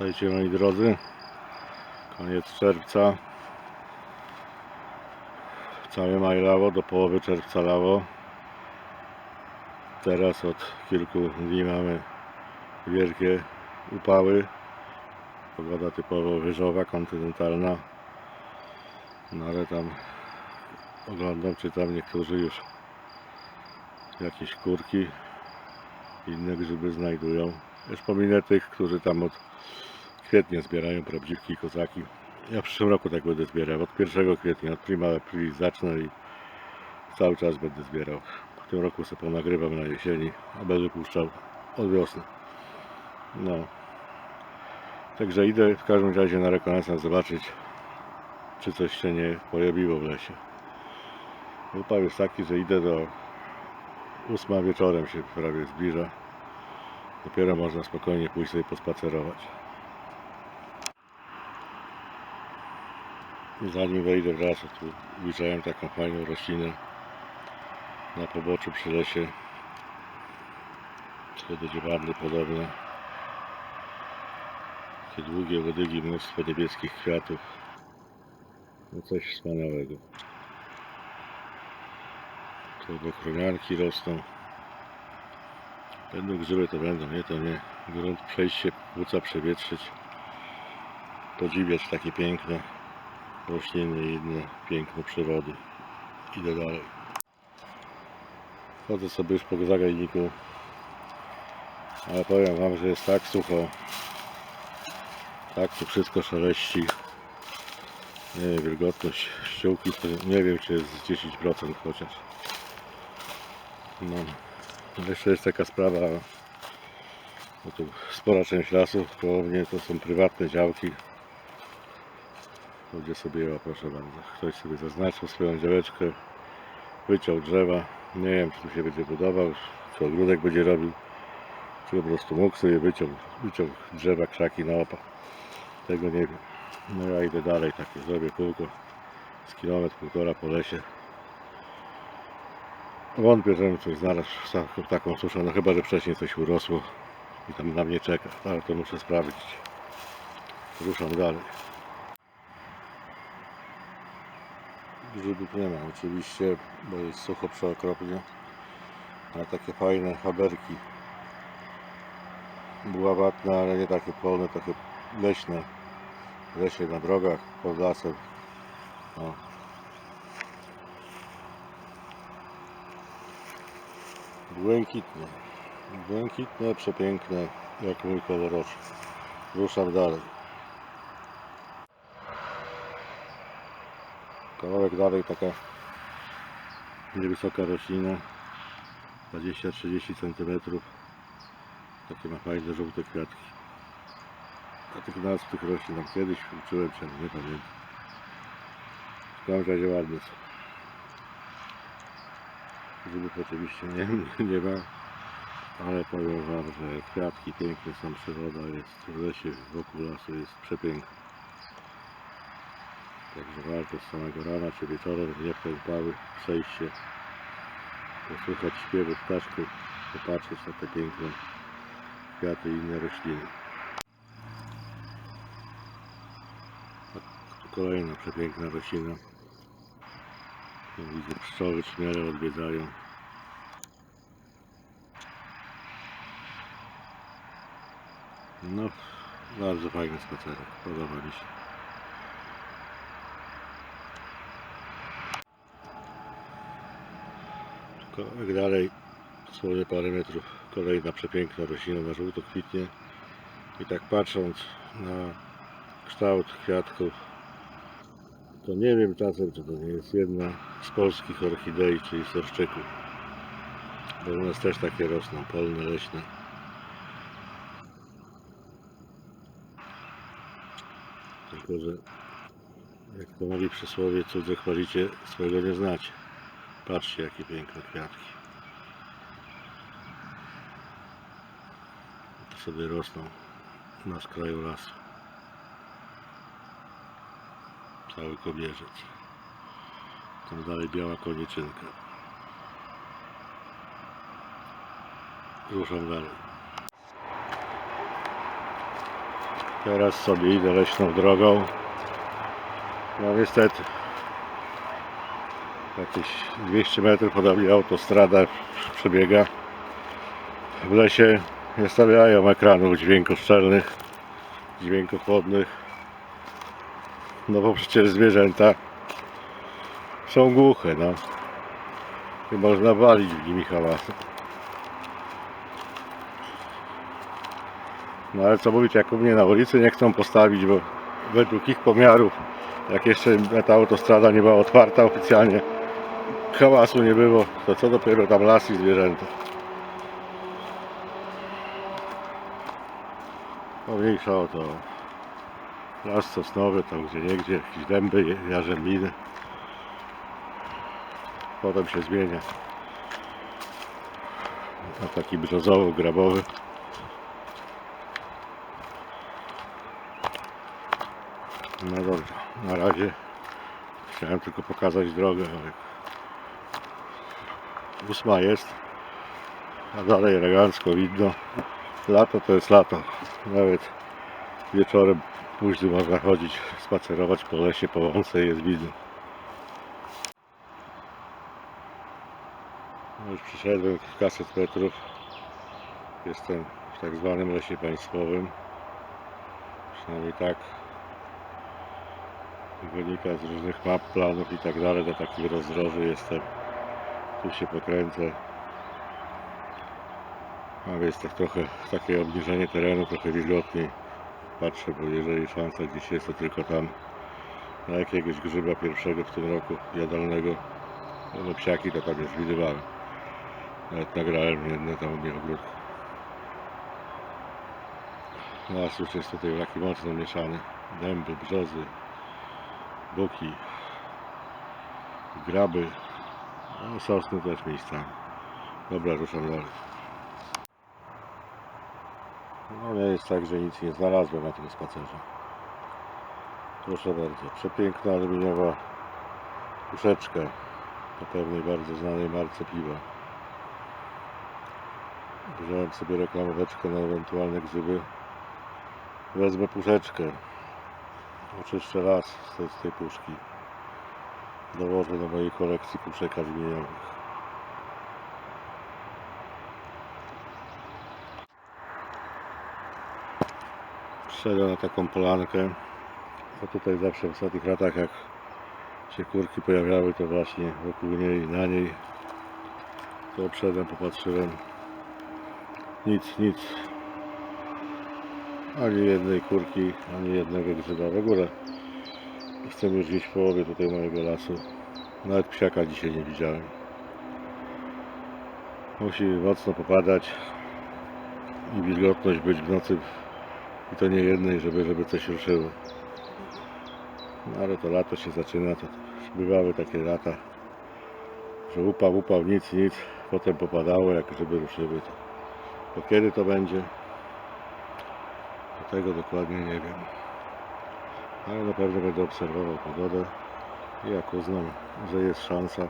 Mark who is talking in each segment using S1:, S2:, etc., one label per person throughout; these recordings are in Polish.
S1: Witajcie moi drodzy. Koniec czerwca. Cały maj lało, do połowy czerwca lało. Teraz od kilku dni mamy wielkie upały. Pogoda typowo wyżowa, kontynentalna. No ale tam oglądam, czy tam niektórzy już jakieś kurki, inne grzyby znajdują. Już pominę tych, którzy tam od kwietnia zbierają prawdziwki kozaki. Ja w przyszłym roku tak będę zbierał. Od 1 kwietnia, od prima zacznę i cały czas będę zbierał. W tym roku sobie ponagrywam na jesieni, a będę puszczał od wiosny. No. Także idę w każdym razie na rekonesans zobaczyć, czy coś się nie pojawiło w lesie. Upał jest taki, że idę do ósma wieczorem się prawie zbliża. Dopiero można spokojnie pójść sobie pospacerować. Zanim wejdę w las, tu widziałem taką fajną roślinę na poboczu przy lesie. To do dziewarny podobne. Takie długie łodygi, mnóstwo niebieskich kwiatów. No coś wspaniałego. Tu ochroniarki rosną. Będą grzyby to będą, nie to nie. Grunt przejść się, płuca przewietrzyć. Podziwiać takie piękne rośliny inne piękne przyrody. Idę dalej. Chodzę sobie już po zagajniku. Ale powiem wam, że jest tak sucho. Tak tu wszystko szeleści. Nie wiem, wilgotność ściółki to nie wiem czy jest z 10% chociaż. No. Jeszcze jest taka sprawa, bo tu spora część lasów koło mnie to są prywatne działki. Ludzie sobie, proszę bardzo, ktoś sobie zaznaczył swoją działeczkę, wyciął drzewa. Nie wiem, czy tu się będzie budował, czy ogródek będzie robił, czy po prostu mógł sobie wyciął, wyciął drzewa, krzaki na opa. Tego nie wiem. No ja idę dalej, takie zrobię kółko z kilometr, półtora po lesie. Wątpię, żebym coś znalazł w taką suszę, no chyba, że wcześniej coś urosło i tam na mnie czeka, ale to muszę sprawdzić. Ruszam dalej. Grzybów nie ma oczywiście, bo jest sucho przeokropnie, ale takie fajne haberki. Buławatne, ale nie takie polne, takie leśne. Lesie, na drogach, pod lasem. O. Błękitne. Błękitne, przepiękne, jak mój kolor oczu. Ruszam dalej. Kawałek dalej taka niewysoka roślina 20-30 cm takie ma fajne żółte kwiatki. A tych nazw tych roślin tam kiedyś uczyłem się, nie pamiętam. W każdym razie ładne są grzybów oczywiście nie, nie ma ale powiem wam, że kwiatki piękne są, przyroda jest w lesie wokół lasu jest przepiękna Także warto z samego rana czy wieczorem, nie upały, przejść się, posłuchać śpiewu ptaszków, popatrzeć na te piękne kwiaty i inne rośliny. Kolejna przepiękna roślina. Tu widzę pszczoły, czmiele odwiedzają. No, bardzo fajny spacerek, podoba mi się. Kawałek dalej, dosłownie parę metrów, kolejna przepiękna roślina na żółto kwitnie. I tak patrząc na kształt kwiatków, to nie wiem czasem, czy to nie jest jedna z polskich orchidei, czyli sorszczyków. Bo u nas też takie rosną, polne, leśne. Tylko, że jak to mówi przysłowie, cudze chwalicie, swojego nie znacie. Patrzcie jakie piękne kwiatki. To sobie rosną na skraju lasu. Cały kobierzec. Tam dalej biała konieczynka. Ruszam dalej. Teraz sobie idę leśną drogą. No niestety jakieś 200 metrów podobnie autostrada przebiega. W lesie nie stawiają ekranów dźwiękoszczelnych, dźwiękochłodnych. No bo przecież zwierzęta są głuche, no. Nie można walić w nimi hałasem. No ale co mówić, jak u mnie na ulicy nie chcą postawić, bo według ich pomiarów, jak jeszcze ta autostrada nie była otwarta oficjalnie, hałasu nie było, to co dopiero tam las i zwierzęta. Pomniejsza o to las sosnowy, tam gdzie niegdzie jakieś dęby, jarzębiny. Potem się zmienia na taki brzozowo-grabowy. No dobrze, na razie chciałem tylko pokazać drogę, ale ósma jest, a dalej elegancko widno. Lato to jest lato, nawet wieczorem późnym można chodzić, spacerować po lesie, po łące jest widno. No Już przyszedłem kilkaset metrów, jestem w tak zwanym lesie państwowym, przynajmniej tak wynika z różnych map, planów i tak dalej, na takim rozdrożu jestem. Tu się pokręcę. A więc tak trochę takie obniżenie terenu, trochę wilgotniej. Patrzę, bo jeżeli szansa gdzieś jest, to tylko tam na jakiegoś grzyba pierwszego w tym roku jadalnego. No psiaki to tam już widywałem. Nawet nagrałem jedne tam u mnie ogródku. Las już jest tutaj taki mocno mieszany. Dęby, brzozy, buki, graby, no, sosny też miejscami. Dobra, ruszam dalej. No nie jest tak, że nic nie znalazłem na tym spacerze. Proszę bardzo, przepiękna aluminiowa puszeczka po pewnej bardzo znanej marce piwa. Wziąłem sobie reklamoweczkę na ewentualne grzyby. Wezmę puszeczkę. Oczyszczę las z tej puszki. Dołożę do mojej kolekcji puszek aluminiowych. Przyszedłem na taką polankę. A tutaj zawsze w ostatnich latach jak się kurki pojawiały to właśnie wokół niej, na niej. To obszedłem, popatrzyłem. Nic, nic. Ani jednej kurki, ani jednego grzyba. W ogóle jestem już gdzieś w połowie tutaj mojego lasu. Nawet psiaka dzisiaj nie widziałem. Musi mocno popadać i wilgotność być w nocy i to nie jednej, żeby, żeby coś ruszyło. No ale to lato się zaczyna, to bywały takie lata, że upał, upał, nic, nic, potem popadało, jak żeby ruszyły. To, kiedy to będzie? To tego dokładnie nie wiem. Ale na pewno będę obserwował pogodę i jak uznam, że jest szansa,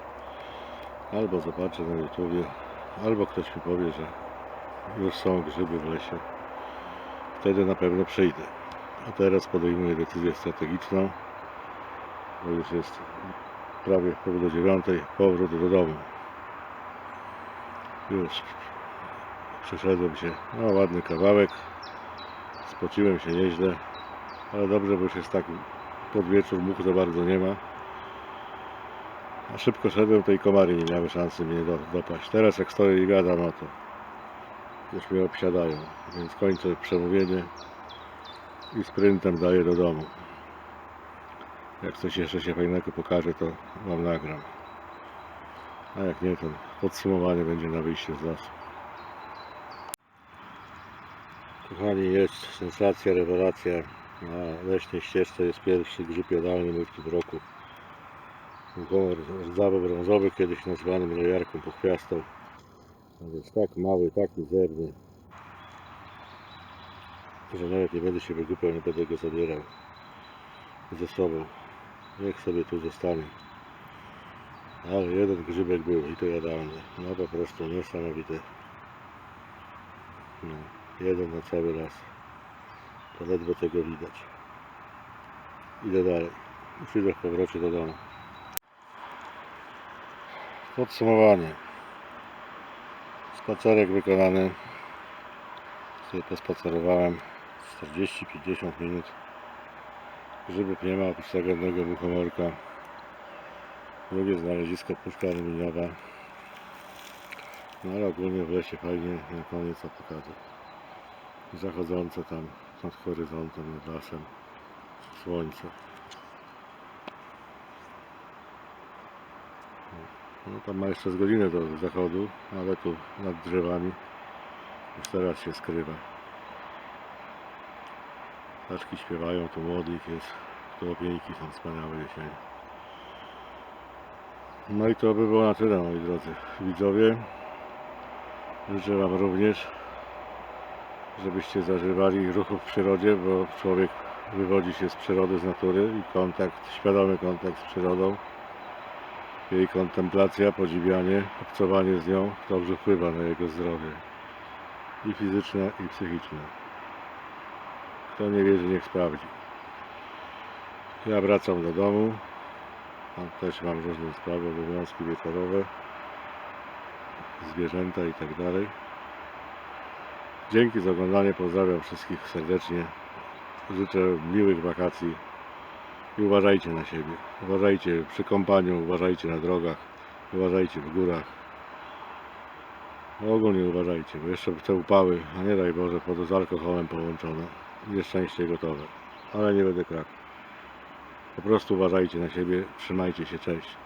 S1: albo zobaczę na YouTubie, albo ktoś mi powie, że już są grzyby w lesie. Wtedy na pewno przyjdę. A teraz podejmuję decyzję strategiczną, bo już jest prawie pół do dziewiątej, powrót do domu. Już przeszedłem się, no ładny kawałek, spociłem się nieźle, ale dobrze, bo już jest tak pod wieczór, much za bardzo nie ma. A szybko szedłem, i komary nie miały szansy mnie do, dopaść. Teraz jak stoję i gadam, no to już mnie obsiadają, więc kończę przemówienie i sprintem daję do domu. Jak coś jeszcze się fajnego pokaże, to Wam nagram. A jak nie, to podsumowanie będzie na wyjście z lasu. Kochani, jest sensacja, rewelacja. Na leśnej ścieżce jest pierwszy grzyb jadalny mój w roku. Kolor rdzawo-brązowy, kiedyś nazwany mrojarką pochwiastą. A więc tak mały, tak mizerny, że nawet nie będę się wygłupiał, nie będę go zabierał ze sobą. Niech sobie tu zostanie. Ale jeden grzybek był i to jadalny. No po prostu niesamowite. No, jeden na cały las. To ledwo tego widać. Idę dalej. Idę w powrocie do domu. Podsumowanie. Spacerek wykonany. Sobie pospacerowałem 40-50 minut. Grzybów nie ma, oprócz tego jednego buchomorka. Drugie znalezisko puszka aluminiowa. No ale ogólnie w lesie fajnie na koniec pokażę. Zachodzące tam nad horyzontem, nad lasem słońce. No tam ma jeszcze z godzinę do zachodu, ale tu nad drzewami już teraz się skrywa. Ptaczki śpiewają, tu młodych jest, tu opieńki są wspaniałe jesienie. No i to by było na tyle moi drodzy widzowie. Życzę Wam również, żebyście zażywali ruchu w przyrodzie, bo człowiek wywodzi się z przyrody, z natury i kontakt, świadomy kontakt z przyrodą, jej kontemplacja, podziwianie, obcowanie z nią dobrze wpływa na jego zdrowie i fizyczne, i psychiczne. Kto nie wierzy, niech sprawdzi. Ja wracam do domu. Tam też mam różne sprawy, obowiązki wieczorowe, zwierzęta i tak dalej. Dzięki za oglądanie, pozdrawiam wszystkich serdecznie. Życzę miłych wakacji i uważajcie na siebie. Uważajcie przy kąpaniu, uważajcie na drogach, uważajcie w górach. Ogólnie uważajcie, bo jeszcze te upały, a nie daj Boże, pod z alkoholem połączone. Nieszczęście gotowe. Ale nie będę krakł. Po prostu uważajcie na siebie, trzymajcie się, cześć.